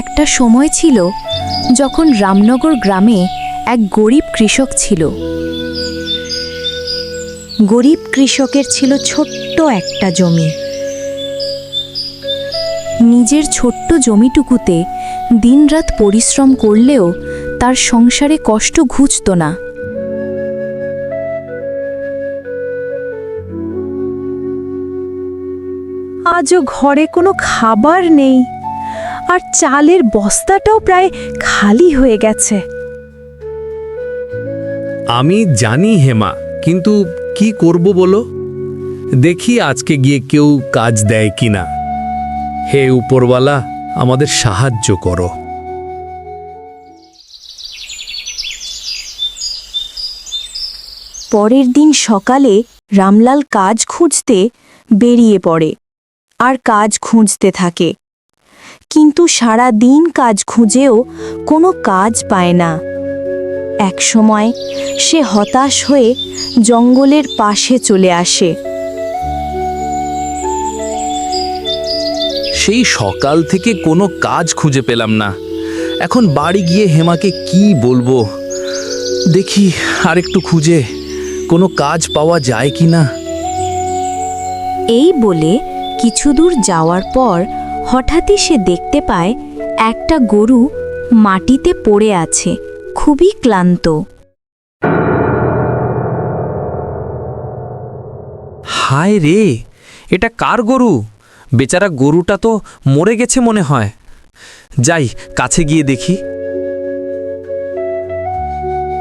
একটা সময় ছিল যখন রামনগর গ্রামে এক গরিব কৃষক ছিল। গরিব কৃষকের ছিল ছোট্ট একটা জমি। নিজের ছোট্ট জমিটুকুতে দিনরাত পরিশ্রম করলেও তার সংসারে কষ্ট ঘুচত না। আজও ঘরে কোনো খাবার নেই। আর চালের বস্তাটাও প্রায় খালি হয়ে গেছে। আমি জানি হেমা কিন্তু কি করব বলো? দেখি আজকে গিয়ে কেউ কাজ দেয় কিনা। হে উপরওয়ালা আমাদের সাহায্য করো। পরের দিন সকালে রামলাল কাজ খুঁজতে বেরিয়ে পড়ে আর কাজ খুঁজতে থাকে। কিন্তু সারা দিন কাজ খুঁজেও কোনো কাজ পায় না। এক সময় সে হতাশ হয়ে জঙ্গলের পাশে চলে আসে। সেই সকাল থেকে কোনো কাজ খুঁজে পেলাম না। এখন বাড়ি গিয়ে হেমাকে কি বলব? দেখি আরেকটু খুঁজে কোনো কাজ পাওয়া যায় কি না এই বলে কিছু দূর যাওয়ার পর হঠাৎই সে দেখতে পায় একটা গরু মাটিতে পড়ে আছে খুবই ক্লান্ত। হায় রে এটা কার গরু? বেচারা গরুটা তো মরে গেছে মনে হয়। যাই কাছে গিয়ে দেখি।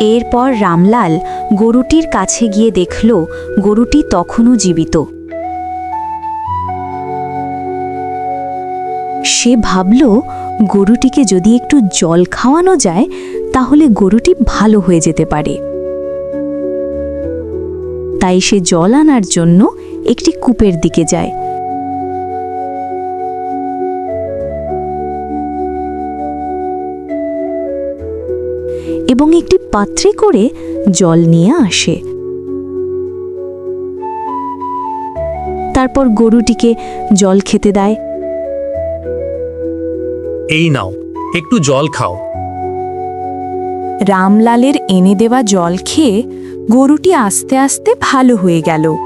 এরপর রামলাল গরুটির কাছে গিয়ে দেখল গরুটি তখনও জীবিত। সে ভাবল, গরুটিকে যদি একটু জল খাওয়ানো যায়, তাহলে গরুটি ভালো হয়ে যেতে পারে। তাই সে জল আনার জন্য একটি কূপের দিকে যায়। এবং একটি পাত্রে করে জল নিয়ে আসে। তারপর গরুটিকে জল খেতে দেয়। এই নাও একটু জল খাও। রামলালের এনে দেওয়া জল খেয়ে গরুটি আস্তে আস্তে ভালো হয়ে গেল।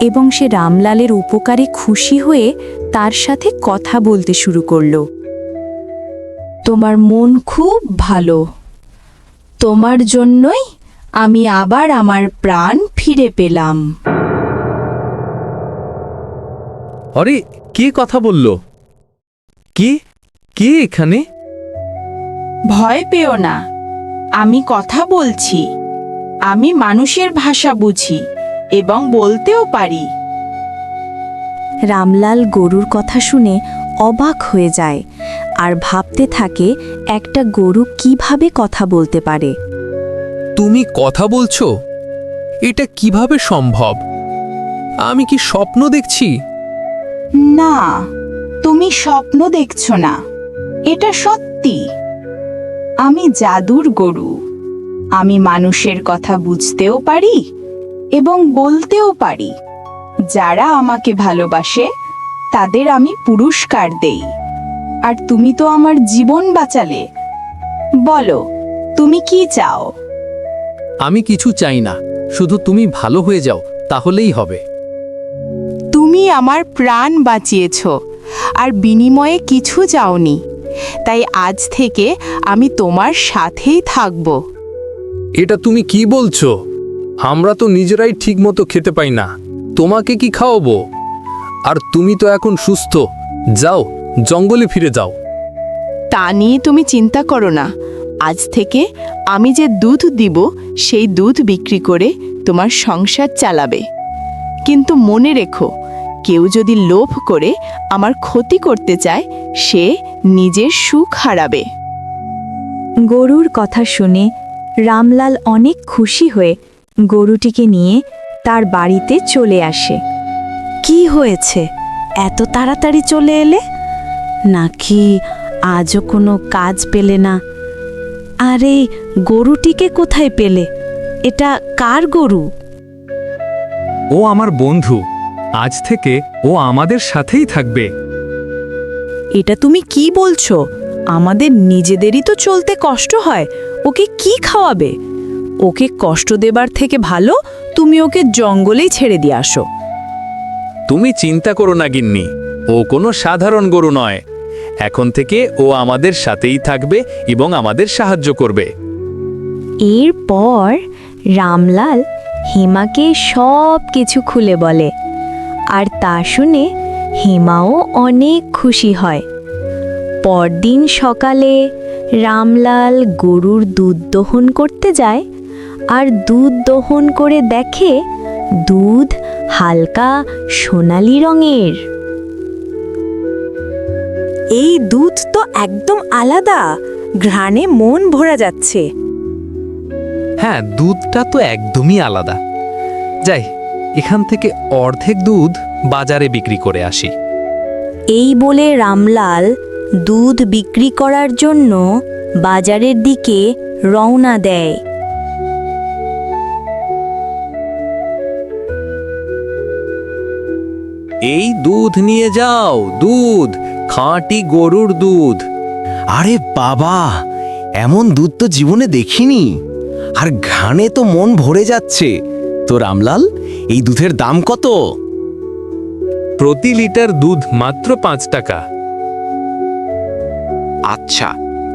এবং সে রামলালের উপকারে খুশি হয়ে তার সাথে কথা বলতে শুরু করল। তোমার মন খুব ভালো। তোমার জন্যই আমি আবার আমার প্রাণ ফিরে পেলাম। আরে কে কথা বলল? কে? কি এখানে? ভয় পেও না। আমি কথা বলছি। আমি মানুষের ভাষা বুঝি এবং বলতেও পারি। রামলাল গরুর কথা শুনে অবাক হয়ে যায় আর ভাবতে থাকে একটা গরু কীভাবে কথা বলতে পারে? তুমি কথা বলছো? এটা কীভাবে সম্ভব? আমি কি স্বপ্ন দেখছি? না। তুমি স্বপ্ন দেখছ না। এটা সত্যি। আমি জাদুর গরু। আমি মানুষের কথা বুঝতেও পারি এবং বলতেও পারি। যারা আমাকে ভালোবাসে তাদের আমি পুরস্কার দেই। আর তুমি তো আমার জীবন বাঁচালে। বলো তুমি কি চাও? আমি কিছু চাই না। শুধু তুমি ভালো হয়ে যাও তাহলেই হবে। তুমি আমার প্রাণ বাঁচিয়েছ। আর বিনিময়ে কিছু যাওনি তাই আজ থেকে আমি তোমার সাথেই থাকব। এটা তুমি কি বলছো? আমরা তো নিজেরাই ঠিকমতো খেতে পাই না। তোমাকে কি খাওয়াবো? আর তুমি তো এখন সুস্থ। যাও জঙ্গলে ফিরে যাও। তা নিয়ে তুমি চিন্তা করো না। আজ থেকে আমি যে দুধ দিব সেই দুধ বিক্রি করে তোমার সংসার চালাবে। কিন্তু মনে রেখো কেউ যদি লোভ করে আমার ক্ষতি করতে চায় সে নিজের সুখ হারাবে। গরুর কথা শুনে রামলাল অনেক খুশি হয়ে গরুটিকে নিয়ে তার বাড়িতে চলে আসে। কি হয়েছে? এত তাড়াতাড়ি চলে এলে? নাকি আজও কোনো কাজ পেলে না? আরে গরুটিকে কোথায় পেলে? এটা কার গরু? ও আমার বন্ধু। আজ থেকে ও আমাদের সাথেই থাকবে। এটা তুমি কি বলছো? আমাদের নিজেদেরই তো চলতে কষ্ট হয়। ওকে কি খাওয়াবে? ওকে কষ্ট দেবার থেকে ভালো তুমি ওকে জঙ্গলেই ছেড়ে দিয়ে আসো। তুমি চিন্তা করো না গিন্নি। ও কোনো সাধারণ গরু নয়। এখন থেকে ও আমাদের সাথেই থাকবে এবং আমাদের সাহায্য করবে। এরপর রামলাল হেমাকে সব কিছু খুলে বলে। আর তা শুনে হেমাও অনেক খুশি হয়। পরদিন সকালে রামলাল গরুর দুধ দহন করতে যায় আর দুধ দহন করে দেখে দুধ হালকা সোনালি রঙের। এই দুধ তো একদম আলাদা, ঘ্রাণে মন ভরা যাচ্ছে। হ্যাঁ দুধটা তো একদমই আলাদা। যাই এখান থেকে অর্ধেক দুধ বাজারে বিক্রি করে আসি। এই বলে রামলাল দুধ বিক্রি করার জন্য বাজারের দিকে রওনা দেয়। এই দুধ নিয়ে যাও দুধ খাঁটি গরুর দুধ। আরে বাবা এমন দুধ তো জীবনে দেখিনি। আর ঘানে তো মন ভরে যাচ্ছে। তো রামলাল এই দুধের দাম কত? প্রতি লিটার দুধ মাত্র পাঁচ টাকা। আচ্ছা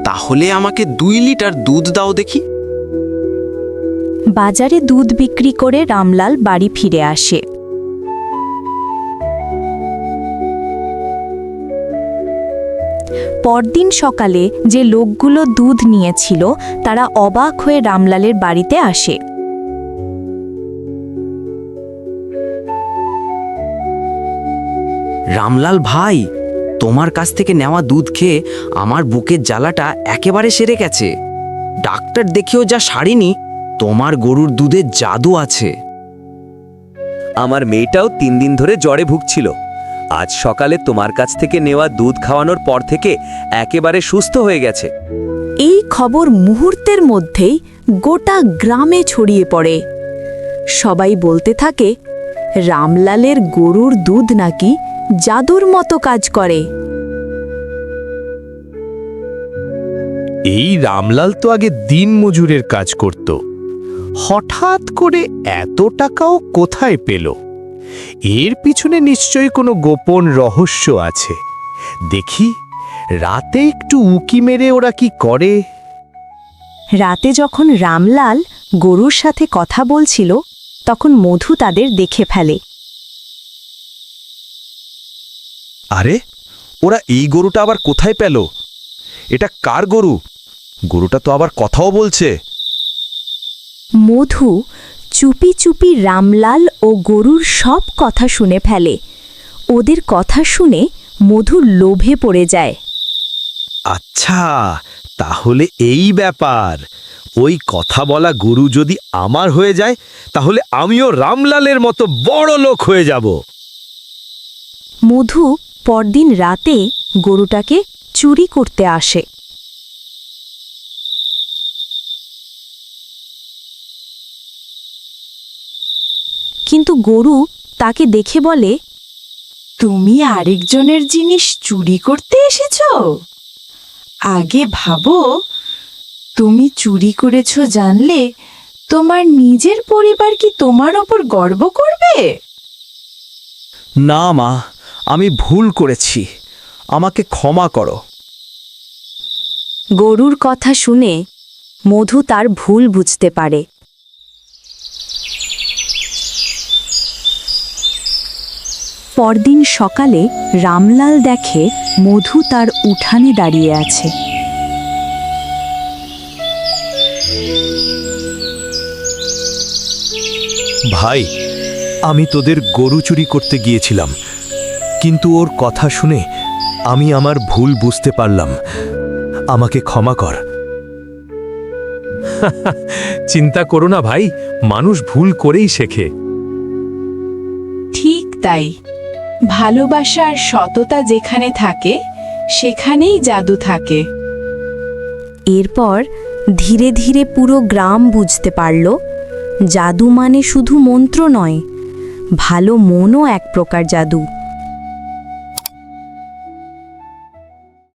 তাহলে আমাকে দুই লিটার দুধ দাও দেখি। বাজারে দুধ বিক্রি করে রামলাল বাড়ি ফিরে আসে। পরদিন সকালে যে লোকগুলো দুধ নিয়েছিল তারা অবাক হয়ে রামলালের বাড়িতে আসে। রামলাল ভাই তোমার কাছ থেকে নেওয়া দুধ খেয়ে আমার বুকের জ্বালাটা একেবারে সেরে গেছে। ডাক্তার দেখেও যা সারিনি তোমার গরুর দুধে জাদু আছে। আমার মেয়েটাও তিন দিন ধরে জ্বরে ভুগছিল। আজ সকালে তোমার কাছ থেকে নেওয়া দুধ খাওয়ানোর পর থেকে একেবারে সুস্থ হয়ে গেছে। এই খবর মুহূর্তের মধ্যেই গোটা গ্রামে ছড়িয়ে পড়ে। সবাই বলতে থাকে রামলালের গরুর দুধ নাকি জাদুর মতো কাজ করে। এই রামলাল তো আগে দিন মজুরের কাজ করত। হঠাৎ করে এত টাকাও কোথায় পেল? এর পিছনে নিশ্চয়ই কোনো গোপন রহস্য আছে। দেখি রাতে একটু উকি মেরে ওরা কি করে? রাতে যখন রামলাল গরুর সাথে কথা বলছিল তখন মধু তাদের দেখে ফেলে। আরে ওরা এই গরুটা আবার কোথায় পেল? এটা কার গরু? গরুটা তো আবার কথাও বলছে। মধু চুপি চুপি রামলাল ও গরুর সব কথা শুনে ফেলে। ওদের কথা শুনে মধু লোভে পড়ে যায়। আচ্ছা তাহলে এই ব্যাপার। ওই কথা বলা গরু যদি আমার হয়ে যায় তাহলে আমিও রামলালের মতো বড় লোক হয়ে যাব। মধু পরদিন রাতে গরুটাকে চুরি করতে আসে। কিন্তু গরু তাকে দেখে বলে তুমি আরেকজনের জিনিস চুরি করতে এসেছ? আগে ভাবো তুমি চুরি করেছ জানলে তোমার নিজের পরিবার কি তোমার ওপর গর্ব করবে? না মা আমি ভুল করেছি। আমাকে ক্ষমা করো। গরুর কথা শুনে মধু তার ভুল বুঝতে পারে। পরদিন সকালে রামলাল দেখে মধু তার উঠানে দাঁড়িয়ে আছে। ভাই আমি তোদের গরু চুরি করতে গিয়েছিলাম। কিন্তু ওর কথা শুনে আমি আমার ভুল বুঝতে পারলাম। আমাকে ক্ষমা কর। চিন্তা করো না ভাই মানুষ ভুল করেই শেখে। ঠিক তাই। ভালোবাসার সততা যেখানে থাকে সেখানেই জাদু থাকে। এরপর ধীরে ধীরে পুরো গ্রাম বুঝতে পারল জাদু মানে শুধু মন্ত্র নয় ভালো মনও এক প্রকার জাদু।